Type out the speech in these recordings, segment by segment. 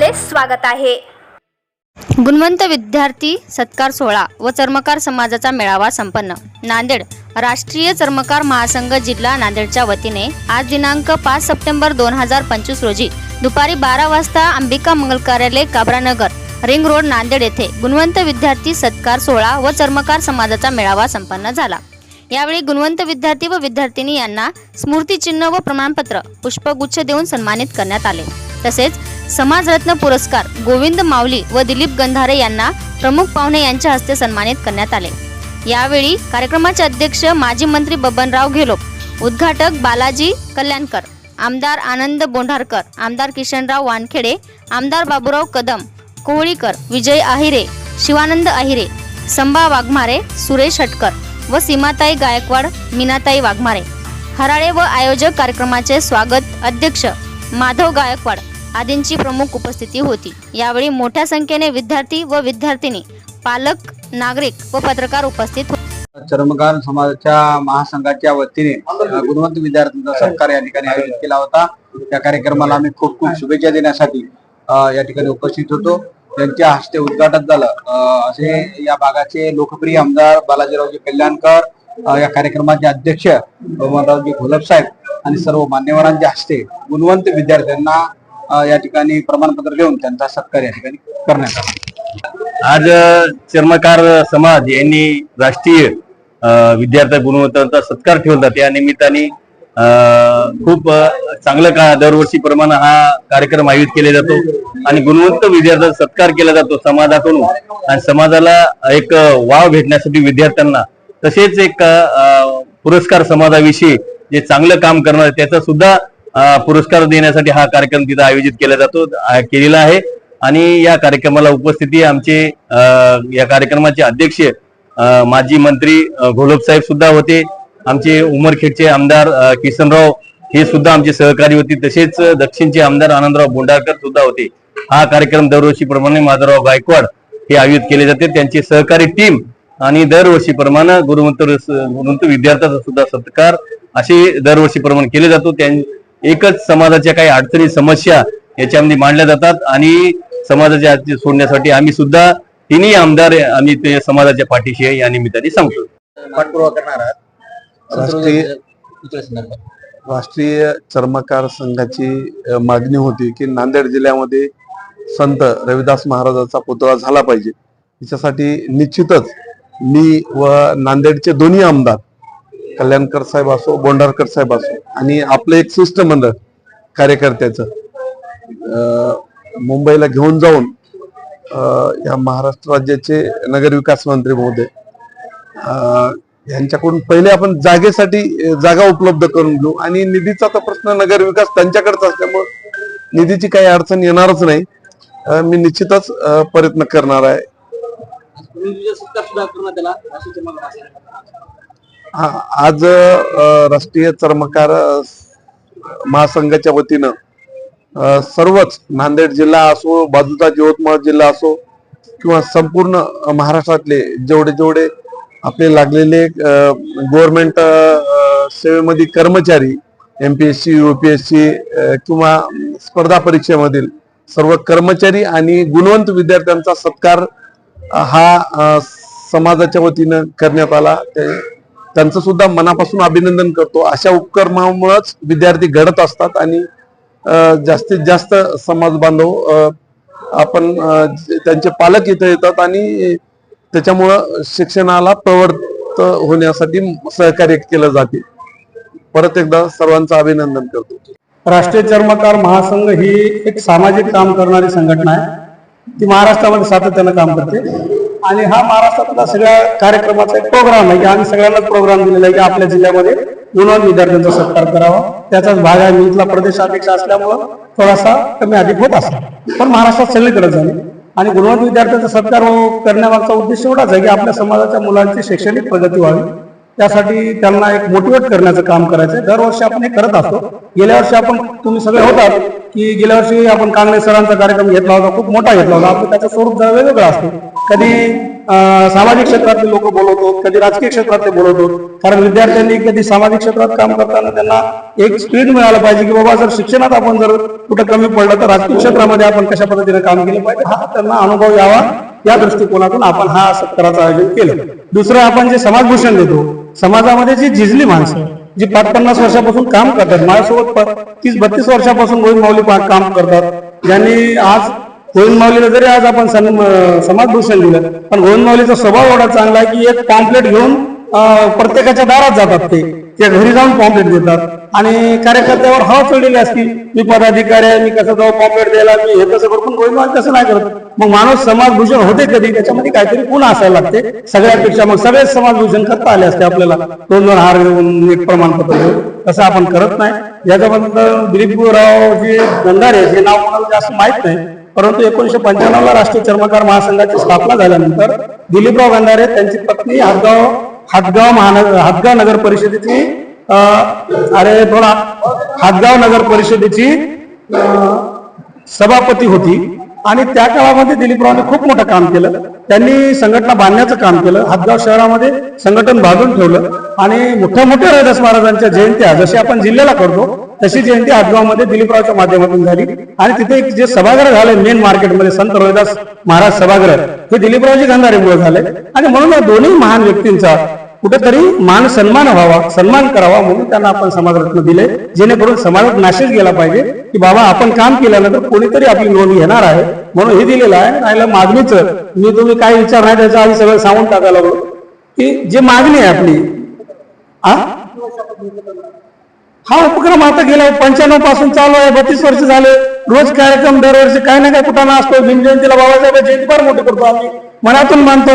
आपले स्वागत आहे. गुणवंत विद्यार्थी सत्कार सोहळा व चर्मकार समाजाचा मेळावा संपन्न. नांदेड राष्ट्रीय चर्मकार महासंघ जिल्हा नांदेडच्या वतीने आज दिनांक पाच सप्टेंबर दोन हजार पंचवीस रोजी दुपारी बारा वाजता अंबिका मंगल कार्यालय काबरानगर रिंग रोड नांदेड येथे गुणवंत विद्यार्थी सत्कार सोहळा व चर्मकार समाजाचा मेळावा संपन्न झाला. यावेळी गुणवंत विद्यार्थी व विद्यार्थिनी यांना स्मृतिचिन्ह व प्रमाणपत्र पुष्पगुच्छ देऊन सन्मानित करण्यात आले. तसेच समाजरत्न पुरस्कार गोविंद माऊली व दिलीप गंधारे यांना प्रमुख पाहुणे यांच्या हस्ते सन्मानित करण्यात आले. यावेळी कार्यक्रमाचे अध्यक्ष माजी मंत्री बबनराव घेलोप उद्घाटक बालाजी कल्याणकर आमदार आनंद बोंढारकर आमदार किशनराव वानखेडे आमदार बाबूराव कदम कोहळीकर विजय आहिरे शिवानंद आहिरे संभा वाघमारे सुरेश हटकर व सीमाताई गायकवाड मीनाताई वाघमारे. हराळे व आयोजक कार्यक्रमाचे स्वागत अध्यक्ष माधव गायकवाड आदींची प्रमुख उपस्थिती होती. यावेळी मोठ्या संख्येने विद्यार्थी व विद्यार्थिनी पालक नागरिक व पत्रकार उपस्थित होते चर्मकार समाजाच्या महासंघाच्या वतीने गुणवंत विद्यार्थ्यांचा सत्कार या ठिकाणी आयोजित केला होता. त्या कार्यक्रमाला आम्ही खूप खूप शुभेच्छा देण्यासाठी या ठिकाणी उपस्थित होतो. त्यांच्या हस्ते उद्घाटन झालं. असे या भागाचे लोकप्रिय आमदार बालाजीरावजी कल्याणकर या कार्यक्रमाचे अध्यक्ष भगवानरावजी घोलप साहेब आणि सर्व मान्यवरांच्या हस्ते गुणवंत विद्यार्थ्यांना या ठिकाणी प्रमाणपत्र देऊन त्यांचा सत्कार या ठिकाणी करण्यात आला. आज चर्मकार समाज यांनी राष्ट्रीय विद्यार्थी गुणवत्तांचा सत्कार ठेवला. त्या निमित्ताने खूप चांगलं का दरवर्षी प्रमाणे हा कार्यक्रम आयोजित केला जातो आणि गुणवंत विद्यार्थ्यांचा सत्कार केला जातो समाजाकडून. आणि समाजाला एक वाव भेटण्यासाठी विद्यार्थ्यांना तसेच एक पुरस्कार समाजाविषयी जे चांगलं काम करणार त्याचा सुद्धा पुरस्कार देण्यासाठी हा कार्यक्रम तिथं आयोजित केला जातो केलेला आहे. आणि या कार्यक्रमाला उपस्थिती आमचे या कार्यक्रमाचे अध्यक्ष माजी मंत्री घोलप साहेब सुद्धा होते. आमचे उमरखेडचे आमदार किशनराव किसनराव हे सुद्धा आमचे सहकारी होते. तसेच दक्षिणचे आमदार आनंदराव बोंडारकर सुद्धा होते. हा कार्यक्रम दरवर्षीप्रमाणे माधवराव गायकवाड हे आयोजित केले जाते. त्यांची सहकारी टीम आणि दरवर्षीप्रमाणे गुणवंत गुणवंत विद्यार्थ्याचा सुद्धा सत्कार असे दरवर्षीप्रमाणे केले जातो. त्यां एकच समाजाच्या काही अडचणी समस्या याच्यामध्ये मांडल्या जातात आणि समाजाच्या सोडण्यासाठी आम्ही सुद्धा तिन्ही आमदार आम्ही ते समाजाच्या पाठीशी या निमित्ताने सांगतो. पाठपुरावा करणार आहात. राष्ट्रीय राष्ट्रीय चर्मकार संघाची मागणी होती की नांदेड जिल्ह्यामध्ये संत रविदास महाराजाचा पुतळा झाला पाहिजे. याच्यासाठी निश्चितच मी व नांदेडचे दोन्ही आमदार कल्याणकर साहेब असो बोंडारकर साहेब असो आणि आपलं एक शिष्टमंडळ कार्यकर्त्याचं मुंबईला घेऊन जाऊन या महाराष्ट्र राज्याचे नगरविकास मंत्री महोदय यांच्याकडून पहिले आपण जागेसाठी जागा उपलब्ध करून घेऊ. आणि निधीचा तर प्रश्न नगर विकास त्यांच्याकडेच असल्यामुळे निधीची काही अडचण येणारच नाही. मी निश्चितच प्रयत्न करणार आहे. हा, आज राष्ट्रीय चर्मकार महासंघाच्या वतीनं सर्वच नांदेड जिल्हा असो बाजूचा यवतमाळ जिल्हा असो किंवा संपूर्ण महाराष्ट्रातले जेवढे जेवढे आपले लागलेले गव्हर्नमेंट सेवेमध्ये कर्मचारी M P S C U P S C किंवा स्पर्धा परीक्षेमधील सर्व कर्मचारी आणि गुणवंत विद्यार्थ्यांचा सत्कार हा समाजाच्या वतीनं करण्यात आला. ते- त्यांचं सुद्धा मनापासून अभिनंदन करतो. अशा उपक्रमामुळेच विद्यार्थी घडत असतात आणि जास्तीत जास्त समाज बांधव आपण त्यांचे पालक इथं येतात आणि त्याच्यामुळं शिक्षणाला प्रवृत्त होण्यासाठी सहकार्य केलं जाते. परत एकदा सर्वांचं अभिनंदन करतो. राष्ट्रीय चर्मकार महासंघ ही एक सामाजिक काम करणारी संघटना आहे. ती महाराष्ट्रामध्ये सातत्यानं काम करते. आणि हा महाराष्ट्रातला सगळ्या कार्यक्रमाचा एक प्रोग्राम आहे. की आम्ही सगळ्यांनाच प्रोग्राम दिलेला आहे की आपल्या जिल्ह्यामध्ये गुणवान विद्यार्थ्यांचा सत्कार करावा. त्याचाच भाग आहे. मी इथला प्रदेशाध्यक्ष असल्यामुळं थोडासा कमी अधिक होत असला पण महाराष्ट्रात सगळीकडे झाले. आणि गुणवंत विद्यार्थ्यांचा सत्कार हो करण्यामागचा उद्देश एवढाच आहे की आपल्या समाजाच्या मुलांची शैक्षणिक प्रगती व्हावी. त्यासाठी त्यांना एक मोटिवेट करण्याचं काम करायचं आहे. दरवर्षी आपण हे करत असतो. गेल्या वर्षी आपण तुम्ही सगळे होतात की गेल्या वर्षी आपण कांगणे सरांचा कार्यक्रम घेतला होता खूप मोठा घेतला होता. आपण त्याचं स्वरूप जरा वेगवेगळं असतो. कधी सामाजिक क्षेत्रातले लोक बोलवतो कधी राजकीय क्षेत्रातले बोलवतो. कारण विद्यार्थ्यांनी कधी सामाजिक क्षेत्रात काम करताना त्यांना एक स्पीड मिळालं पाहिजे की बाबा जर शिक्षणात आपण जर कुठं कमी पडलं तर राजकीय क्षेत्रामध्ये आपण कशा पद्धतीने काम केलं पाहिजे हा त्यांना अनुभव यावा. या दृष्टिकोनातून आपण हा सत्काराचं आयोजन केलं. दुसरं आपण जे समाजभूषण देतो समाजामध्ये जी झिजली माणसं जी पाच पन्नास वर्षापासून काम करतात माझ्यासोबत तीस बत्तीस वर्षापासून गोविंद माऊली काम करतात. ज्यांनी आज गोविंद माऊलीला जरी आज आपण समाजभूषण दिलं पण गोविंद माऊलीचा स्वभाव एवढा चांगला आहे की एक पॉम्पलेट घेऊन प्रत्येकाच्या दारात जातात ते. त्या घरी जाऊन पॉम्पलेट देतात. आणि कार्यकर्त्यावर हवा चढलेली असती. मी पदाधिकारी आहे मी कसं जाऊ पॉम्पलेट द्यायला मी हे कसं करतो पण गोविंद तसं नाही करत. मग माणूस समाजभूषण होते कधी? त्याच्यामध्ये काहीतरी गुण असायला लागते. सगळ्यापेक्षा मग सगळेच समाजभूषण करता आले असते आपल्याला. दोन दोन हार घेऊन एक प्रमाणपत्र घेऊन तसं आपण करत नाही. याच्याबद्दल दिलीपरावजी गंधारे हे नाव कोणाला जास्त माहीत नाही. परंतु एकोणीशे पंच्याण्णव ला राष्ट्रीय चर्मकार महासंघाची स्थापना झाल्यानंतर दिलीपराव गंधारे त्यांची पत्नी हदगाव हातगाव महानगर हातगाव नगर परिषदेची अरे थोडा हातगाव नगर परिषदेची सभापती होती. आणि त्या काळामध्ये दिलीपरावांनी खूप मोठं काम केलं. त्यांनी संघटना बांधण्याचं काम केलं. हातगाव शहरामध्ये संघटन बांधून ठेवलं. आणि मोठ्या मोठ्या रहिदास महाराजांच्या जयंत्या जशी आपण जिल्ह्याला करतो तशी जयंती हातगावमध्ये दिलीपरावच्या माध्यमातून झाली. आणि तिथे एक जे सभागृह झाले मेन मार्केटमध्ये संत रोहिदास महाराज सभागृह हे दिलीपरावजी गंधारेमुळे झाले आणि म्हणून या दोन्ही महान व्यक्तींचा कुठेतरी मान सन्मान व्हावा सन्मान करावा म्हणून त्यांना आपण समाजरत्न दिले. जेणेकरून समाजात मॅसेज गेला पाहिजे की बाबा आपण काम केल्यानंतर कोणीतरी आपली नोंद घेणार आहे. म्हणून हे दिलेलं आहे. राहिलं मागणीचं. मी तुम्ही काय विचार नाही त्याच्या आधी सगळं सांगून टाकायला लागलो. की जे मागणी आहे आपली आ? हा उपक्रम आता गेला पंच्याण्णवपासून चालू आहे. बत्तीस वर्ष झाले. रोज कार्यक्रम दरवर्षी काही ना काही कुठं असतो. भीमजयंतीला बाबासाहेब जयंती फार मोठी करतो आम्ही. मनातून मानतो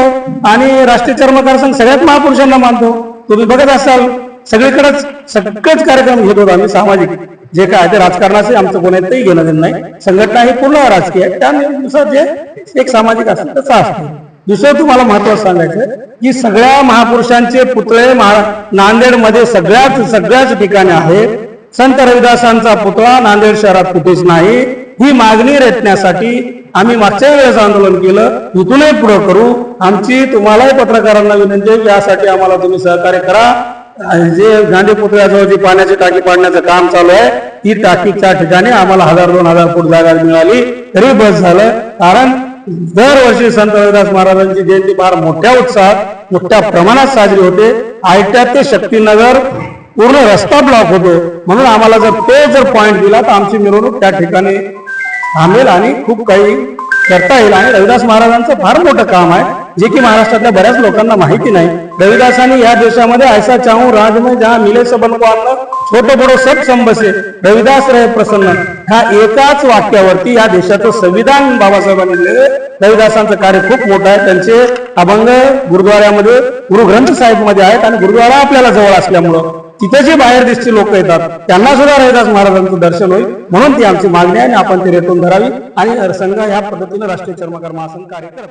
आणि राष्ट्रीय चर्मकार संघ सगळ्यात महापुरुषांना मानतो. तुम्ही बघत असाल सगळीकडेच सगळेच कार्यक्रम घेतो आम्ही सामाजिक. जे काय आहे ते राजकारणाचे आमचं कोणातही घेणं देणं नाही. संघटना ही पूर्ण राजकीय आहे. त्यानुसार जे एक सामाजिक असतं तसं असतं दुसरं तुम्हाला महत्वाचं सांगायचं की सगळ्या महापुरुषांचे पुतळे नांदेडमध्ये सगळ्याच सगळ्याच ठिकाणी आहेत. संत रविदासांचा पुतळा नांदेड शहरात कुठेच नाही. ही मागणी रेटण्यासाठी आम्ही मागच्या वेळेस आंदोलन केलं. इथूनही पुढे करू. आमची तुम्हालाही पत्रकारांना विनंती आहे यासाठी आम्हाला तुम्ही सहकार्य करा. जे गांधी पुतळ्याजवळ जी पाण्याची टाकी पाडण्याचं काम चालू आहे ती टाकीच्या ठिकाणी आम्हाला हजार दोन हजार फूट जागा मिळाली. तरी बस झालं. कारण दरवर्षी संत रविदास महाराजांची जयंती फार मोठ्या उत्साहात मोठ्या प्रमाणात साजरी होते. आयट्यात ते शक्तीनगर पूर्ण रस्ता ब्लॉक होतो. म्हणून आम्हाला जर तो जर पॉईंट दिला तर आमची मिरवणूक त्या ठिकाणी थांबेल आणि खूप काही करता येईल. आणि रविदास महाराजांचं फार मोठं काम आहे जे की महाराष्ट्रातल्या बऱ्याच लोकांना माहिती नाही. रविदासांनी या देशामध्ये ऐसा चाहून राज में जहाँ मिले सबन को अन्न छोटो बडो सब संबसे रविदास रहे प्रसन्न. ह्या एकाच वाक्यावरती या देशाचं संविधान बाबासाहेबांनी लिहिलं रविदासांचं कार्य खूप मोठं आहे. त्यांचे अभंग गुरुद्वाऱ्यामध्ये गुरु ग्रंथ साहेबमध्ये आहेत आणि गुरुद्वारा आपल्याला जवळ असल्यामुळं तिथे जे बाहेर दिसचे लोक येतात त्यांना सुद्धा रविदास महाराजांचं दर्शन होईल. म्हणून ती आमची मागणी आहे आणि आपण ती रेटून धरावी. आणि संघ ह्या पद्धतीनं राष्ट्रीय चर्मकार महासंघ कार्य करत.